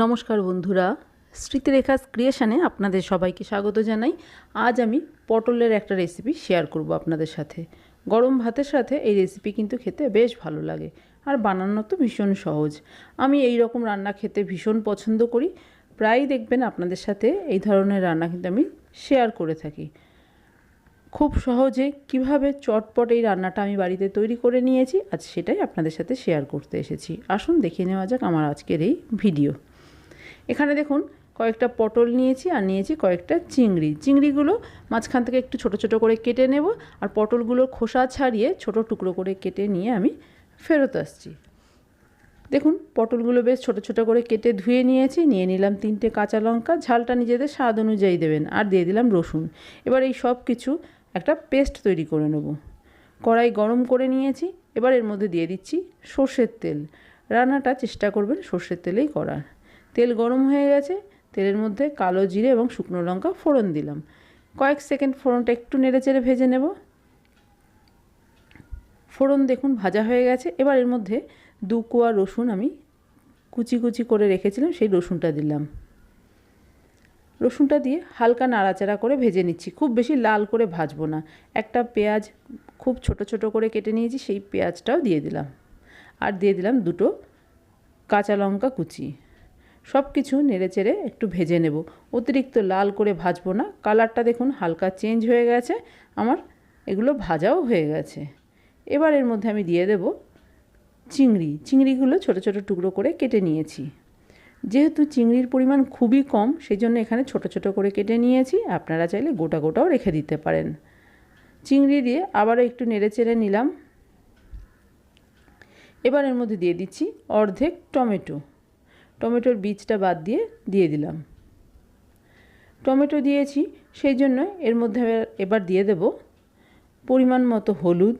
নমস্কার বন্ধুরা স্মৃতিরেখা ক্রিয়েশানে আপনাদের সবাইকে স্বাগত জানাই। আজ আমি পটলের একটা রেসিপি শেয়ার করব আপনাদের সাথে। গরম ভাতের সাথে এই রেসিপি কিন্তু খেতে বেশ ভালো লাগে আর বানানো তো ভীষণ সহজ। আমি এই রকম রান্না খেতে ভীষণ পছন্দ করি। প্রায়ই দেখবেন আপনাদের সাথে এই ধরনের রান্না কিন্তু আমি শেয়ার করে থাকি। খুব সহজে কীভাবে চটপট এই রান্নাটা আমি বাড়িতে তৈরি করে নিয়েছি, আজ সেটাই আপনাদের সাথে শেয়ার করতে এসেছি। আসুন দেখে নেওয়া যাক আমার আজকের এই ভিডিও এখানে দেখুন, কয়েকটা পটল নিয়েছি আর নিয়েছি কয়েকটা চিংড়ি। চিংড়িগুলো মাঝখান থেকে একটু ছোট ছোট করে কেটে নেব আর পটলগুলোর খোসা ছাড়িয়ে ছোট টুকরো করে কেটে নিয়ে আমি ফেরত আসছি। দেখুন, পটলগুলো বেশ ছোট ছোট করে কেটে ধুয়ে নিয়েছি, নিয়ে নিলাম তিনটে কাঁচা লঙ্কা, ঝালটা নিজেদের স্বাদ অনুযায়ী দেবেন আর দিয়ে দিলাম রসুন। এবার এই সব কিছু একটা পেস্ট তৈরি করে নেব। কড়াই গরম করে নিয়েছি, এবার এর মধ্যে দিয়ে দিচ্ছি সর্ষের তেল। রান্নাটা চেষ্টা করবেন সর্ষের তেলেই করার। তেল গরম হয়ে গেছে, তেলের মধ্যে কালো জিরে এবং শুকনো লঙ্কা ফোড়ন দিলাম। কয়েক সেকেন্ড ফোড়নটা একটু নেড়ে চেড়ে ভেজে নেব। ফোড়ন দেখুন ভাজা হয়ে গেছে। এবার এর মধ্যে দু কোয়া রসুন আমি কুচি কুচি করে রেখেছিলাম, সেই রসুনটা দিলাম। রসুনটা দিয়ে হালকা নাড়াচাড়া করে ভেজে নিচ্ছি। খুব বেশি লাল করে ভাজবো না। একটা পেঁয়াজ খুব ছোট ছোট করে কেটে নিয়েছি, সেই পেঁয়াজটাও দিয়ে দিলাম। আর দিয়ে দিলাম দুটো কাঁচা লঙ্কা কুচি। সব কিছু নেড়ে চেড়ে একটু ভেজে নেব। অতিরিক্ত লাল করে ভাজবো না। কালারটা দেখুন হালকা চেঞ্জ হয়ে গেছে। আমার এগুলো ভাজাও হয়ে গেছে। এবার এর মধ্যে আমি দিয়ে দেব চিংড়ি। চিংড়িগুলো ছোট ছোট টুকরো করে কেটে নিয়েছি। যেহেতু চিংড়ির পরিমাণ খুবই কম সেই জন্য এখানে ছোট ছোট করে কেটে নিয়েছি। আপনারা চাইলে গোটা গোটাও রেখে দিতে পারেন। চিংড়ি দিয়ে আবারও একটু নেড়ে চেড়ে নিলাম। এবার এর মধ্যে দিয়ে দিচ্ছি অর্ধেক টমেটো। টমেটোর বীজটা বাদ দিয়ে দিয়ে দিলাম। টমেটো দিয়েছি, সেই জন্য এর মধ্যে এবার দিয়ে দেব পরিমাণ মতো হলুদ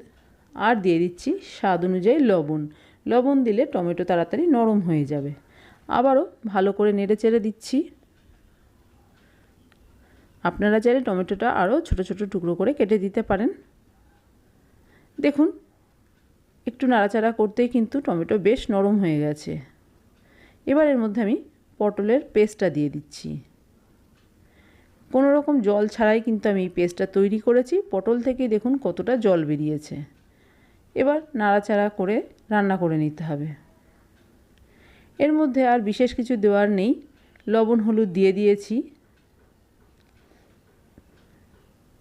আর দিয়ে দিচ্ছি স্বাদ অনুযায়ী লবণ। লবণ দিলে টমেটো তাড়াতাড়ি নরম হয়ে যাবে। আবারও ভালো করে নেড়ে চেড়ে দিচ্ছি। আপনারা চাইলে টমেটোটা আরও ছোট ছোট টুকরো করে কেটে দিতে পারেন। দেখুন, একটু নাড়াচাড়া করতেই কিন্তু টমেটো বেশ নরম হয়ে গেছে। এবার এর মধ্যে আমি পটলের পেস্টটা দিয়ে দিচ্ছি। কোনো রকম জল ছাড়াই কিন্তু আমি এই পেস্টটা তৈরি করেছি। পটল থেকেই দেখুন কতটা জল বেরিয়েছে। এবার নাড়াচাড়া করে রান্না করে নিতে হবে। এর মধ্যে আর বিশেষ কিছু দেওয়ার নেই। লবণ, হলুদ দিয়ে দিয়েছি।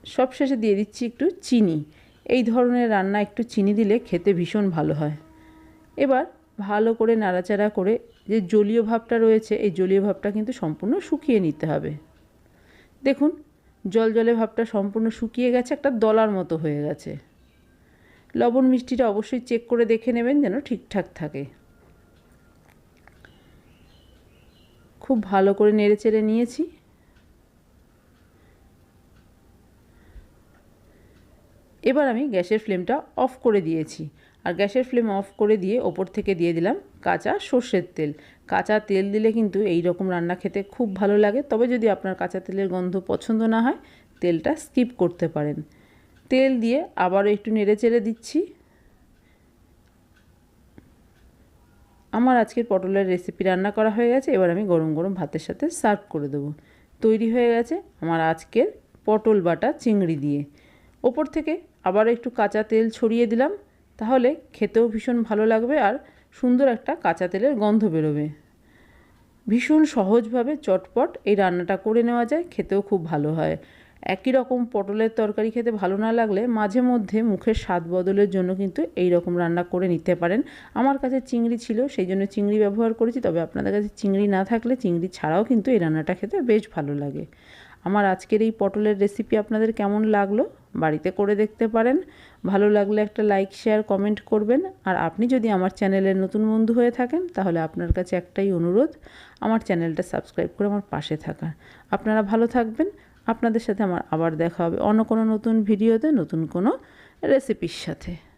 সবশেষে দিয়ে দিচ্ছি একটু চিনি। এই ধরনের রান্না একটু চিনি দিলে খেতে ভীষণ ভালো হয়। এবার ভালো করে নাড়াচাড়া করে যে জলীয় ভাবটা রয়েছে, এই জলীয় ভাবটা কিন্তু সম্পূর্ণ শুকিয়ে নিতে হবে। দেখুন, জল জলে ভাবটা সম্পূর্ণ শুকিয়ে গেছে, একটা দলার মতো হয়ে গেছে। লবণ মিষ্টিটা অবশ্যই চেক করে দেখে নেবেন যেন ঠিকঠাক থাকে। খুব ভালো করে নেড়ে চেড়ে নিয়েছি। এবার আমি গ্যাসের ফ্লেমটা অফ করে দিয়েছি। আর গ্যাসের ফ্লেম অফ করে দিয়ে ওপর থেকে দিয়ে দিলাম কাঁচা সর্ষের তেল। কাঁচা তেল দিলে কিন্তু এই রকম রান্না খেতে খুব ভালো লাগে। তবে যদি আপনার কাঁচা তেলের গন্ধ পছন্দ না হয়, তেলটা স্কিপ করতে পারেন। তেল দিয়ে আবারও একটু নেড়ে চেড়ে দিচ্ছি। আমার আজকের পটলের রেসিপি রান্না করা হয়ে গেছে। এবার আমি গরম গরম ভাতের সাথে সার্ভ করে দেবো। তৈরি হয়ে গেছে আমার আজকের পটল বাটা চিংড়ি দিয়ে। ওপর থেকে আবার একটু কাঁচা তেল ছড়িয়ে দিলাম, তাহলে খেতেও ভীষণ ভালো লাগবে আর সুন্দর একটা কাঁচা তেলের গন্ধ বেরোবে। ভীষণ সহজভাবে চটপট এই রান্নাটা করে নেওয়া যায়, খেতেও খুব ভালো হয়। একই রকম পটলের তরকারি খেতে ভালো না লাগলে মাঝে মধ্যে মুখের স্বাদ বদলের জন্য কিন্তু এই রকম রান্না করে নিতে পারেন। আমার কাছে চিংড়ি ছিল, সেই জন্য চিংড়ি ব্যবহার করেছি, তবে আপনাদের কাছে চিংড়ি না থাকলে চিংড়ি ছাড়াও কিন্তু এই রান্নাটা খেতে বেশ ভালো লাগে। আমার আজকের এই পটলের রেসিপি আপনাদের কেমন লাগল? বাড়িতে করে দেখতে পারেন। ভালো লাগলে একটা লাইক শেয়ার কমেন্ট করবেন। আর আপনি যদি আমার চ্যানেলের নতুন বন্ধু হয়ে থাকেন, তাহলে আপনার কাছে একটাই অনুরোধ, আমার চ্যানেলটা সাবস্ক্রাইব করে আমার পাশে থাকার। আপনারা ভালো থাকবেন। আপনাদের সাথে আমার আবার দেখা হবে অন্য কোনো নতুন ভিডিওতে নতুন কোনো রেসিপির সাথে।